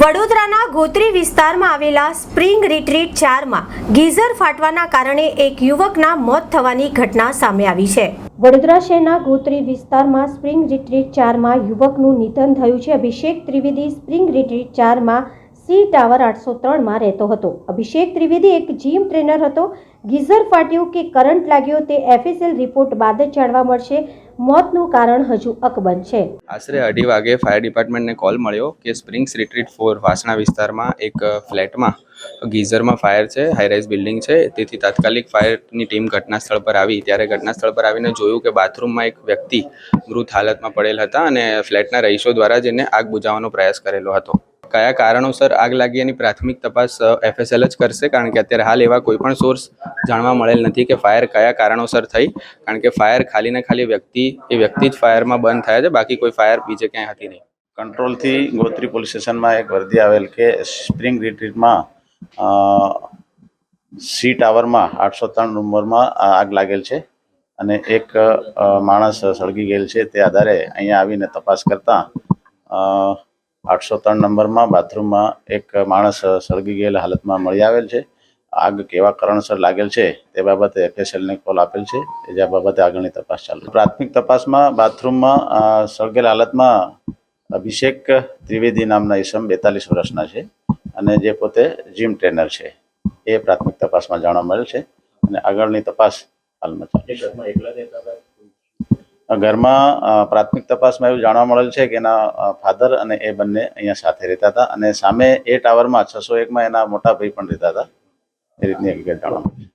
વડોદરાના ગોત્રી વિસ્તારમાં આવેલા સ્પ્રિંગ રિટ્રીટ ચારમાં ગીઝર ફાટવાના કારણે એક યુવકના મોત થવાની ઘટના સામે આવી છે. વડોદરા શહેરના ગોત્રી વિસ્તારમાં સ્પ્રિંગ રિટ્રીટ ચારમાં યુવકનું નિધન થયું છે. અભિષેક ત્રિવેદી સ્પ્રિંગ રિટ્રીટ ચારમાં સી ટાવર આઠસો ત્રણમાં રહેતો હતો. અભિષેક ત્રિવેદી એક જીમ ટ્રેનર હતો. ગીઝર ફાટ્યું કે કરંટ લાગ્યો તે એફએસએલ રિપોર્ટ બાદ જ જાણવા મળશે. મોતનું કારણ હજુ અકબંધ છે. આશરે અઢી વાગે ફાયર ડિપાર્ટમેન્ટને કોલ મળ્યો કે સ્પ્રિંગ્સ રિટ્રીટ ફોર વાસણા વિસ્તારમાં એક ફ્લેટમાં, ગીઝરમાં ફાયર છે હાઈરાઇઝ બિલ્ડિંગ છે. તેથી તાત્કાલિક ફાયરની ટીમ ઘટના સ્થળ પર આવી. ત્યારે ઘટના સ્થળ પર આવીને જોયું કે બાથરૂમમાં એક વ્યક્તિ મૃત હાલતમાં પડેલ હતા અને ફ્લેટના રહીશો દ્વારા જેને આગ બુઝાવવાનો પ્રયાસ કરેલો હતો. કયા કારણોસર આગ લાગી એની પ્રાથમિક તપાસ એફએસએલ જ કરશે? કારણ કે અત્યારે હાલ એવા કોઈ પણ સોર્સ જાણવા મળેલ નથી કે ફાયર કયા કારણોસર થઈ. કારણ કે ફાયર ખાલી ને ખાલી વ્યક્તિ, એ વ્યક્તિ જ ફાયરમાં બંધ થયા છે. બાકી કોઈ ફાયર બીજે ક્યાંય હતી નહીં. કંટ્રોલથી ગોત્રી પોલીસ સ્ટેશનમાં એક વર્દી આવેલ કે સ્પ્રિંગ રિટ્રીટમાં સી ટાવરમાં આઠસો ત્રણ નંબરમાં આગ લાગેલ છે. અને એક માણસ સળગી ગયેલ છે. તે આધારે અહીંયા આવીને તપાસ કરતાં આઠસો ત્રણ નંબરમાં બાથરૂમમાં એક માણસ સળગી ગયેલ હાલતમાં મળી આવેલ છે. આગ કેવા કારણસર લાગેલ છે તે બાબતે એફએસએલને કોલ આપેલ છે. એ જે બાબતે આગળની તપાસ ચાલુ પ્રાથમિક તપાસમાં બાથરૂમમાં સળગેલ હાલતમાં અભિષેક ત્રિવેદી નામના ઈસમ બેતાલીસ વર્ષના છે અને જે પોતે જીમ ટ્રેનર છે. એ પ્રાથમિક તપાસમાં જાણવા મળેલ છે અને આગળની તપાસ હાલમાં ચાલુ છે. ઘરમાં પ્રાથમિક તપાસમાં એવું જાણવા મળેલ છે કે એના ફાધર અને એ બંને અહીંયા સાથે રહેતા હતા અને સામે એ ટાવરમાં છસો એકમાં એના મોટા ભાઈ પણ રહેતા હતા. એ રીતની હકીકત જાણવા મળી